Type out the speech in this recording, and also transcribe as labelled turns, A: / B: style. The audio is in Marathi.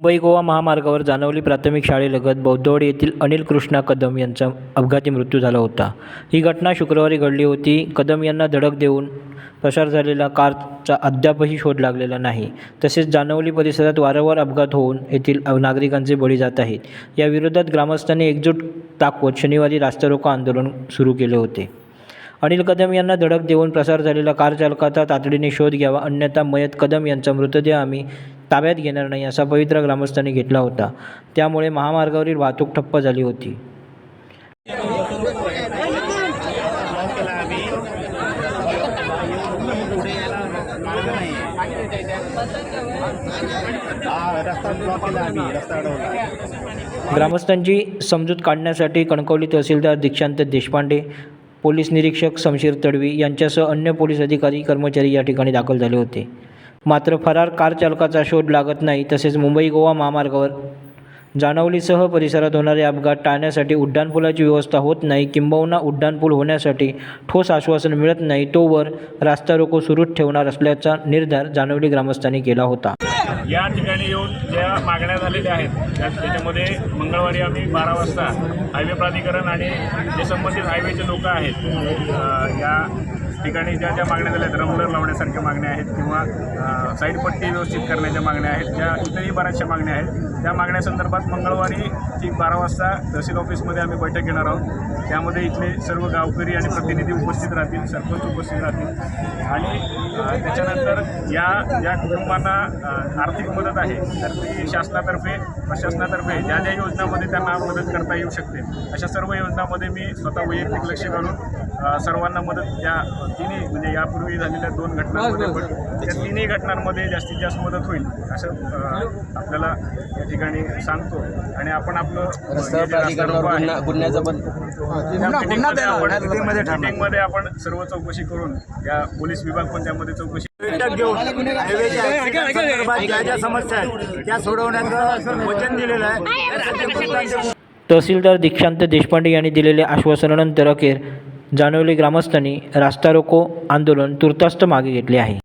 A: मुंबई गोवा महामार्गावर जानवली प्राथमिक शाळेलगत बौद्धवाडी येथील अनिल कृष्णा कदम यांचा अपघाती मृत्यू झाला होता. ही घटना शुक्रवारी घडली होती. कदम यांना धडक देऊन पसार झालेला कारचा अद्यापही शोध लागलेला नाही. तसेच जानवली परिसरात वारंवार अपघात होऊन येथील नागरिकांचे बळी जात आहेत. याविरोधात ग्रामस्थांनी एकजूट दाखवत शनिवारी रास्ता रोको आंदोलन सुरू केले होते. अनिल कदम यांना धडक देऊन प्रसार झालेला कार चालकाचा तातडीने शोध घ्यावा अन्यथा मयत कदम यांचा मृतदेह आम्ही ताब्यात घेणार नाही असा पवित्रा ग्रामस्थांनी घेतला होता. त्यामुळे महामार्गावरील वाहतूक ठप्प झाली होती. ग्रामस्थांची समजूत काढण्यासाठी कणकवली तहसीलदार दीक्षांत देशपांडे पोलीस निरीक्षक शमशीर तडवी यांच्यासह अन्य पोलीस अधिकारी कर्मचारी या ठिकाणी दाखल झाले होते. मात्र फरार कार चालकाचा शोध लागत नाही तसेच मुंबई गोवा महामार्गावर जानवलीसह परिसरात होणारे अपघात टाळण्यासाठी उड्डाणपुलाची व्यवस्था होत नाही. किंबहुना उड्डाणपूल होण्यासाठी ठोस आश्वासन मिळत नाही. तोवर रास्ता रोको सुरूच ठेवणार असल्याचा निर्धार जानवली ग्रामस्थांनी केला होता.
B: या ठिकाणी येऊन ज्या मागण्या झालेल्या आहेत त्याच्यामध्ये मंगळवारी आम्ही बारा वाजता हायवे प्राधिकरण आणि जे संबंधित हायवेचे लोक आहेत या ठिकाणी ज्या ज्या मागण्या झाल्या आहेत रंगलर लावण्यासारख्या मागण्या आहेत किंवा अ, साईड पट्टी व्यवस्थित करण्याच्या मागण्या आहेत ज्या इतरही बऱ्याचशा मागण्या आहेत त्या मागण्यासंदर्भात मंगळवारी ठीक बारा वाजता तहसील ऑफिसमध्ये आम्ही बैठक घेणार आहोत. त्यामध्ये इथले सर्व गावकरी आणि प्रतिनिधी उपस्थित राहतील सरपंच उपस्थित राहतील. आणि त्याच्यानंतर या ज्या कुटुंबांना आर्थिक मदत आहे. तर ती शासनातर्फे प्रशासनातर्फे ज्या ज्या योजनामध्ये त्यांना मदत करता येऊ शकते अशा सर्व योजनांमध्ये मी स्वतः वैयक्तिक लक्ष घालून सर्वांना मदत या तिन्ही म्हणजे यापूर्वी झालेल्या दोन घटनांमध्ये पण त्या तिन्ही घटनांमध्ये जास्तीत जास्त मदत होईल असं आपल्याला या ठिकाणी सांगतो. आणि आपण आपलं रास्ता
C: गुन्ह्याचं पण
B: मीटिंगमध्ये आपण- सर्व चौकशी करून या पोलीस विभाग पण त्यामध्ये चौकशी
D: बैठक घेऊन हायवेच्या ज्या ज्या समस्या आहेत त्या सोडवण्याचं वचन दिलेलं आहे.
A: तहसीलदार दीक्षांत देशपांडे यांनी दिलेल्या आश्वासनानंतर अखेर जानवली ग्रामस्थांनी रास्ता रोको आंदोलन तुर्तास्त मागे घेतले आहे.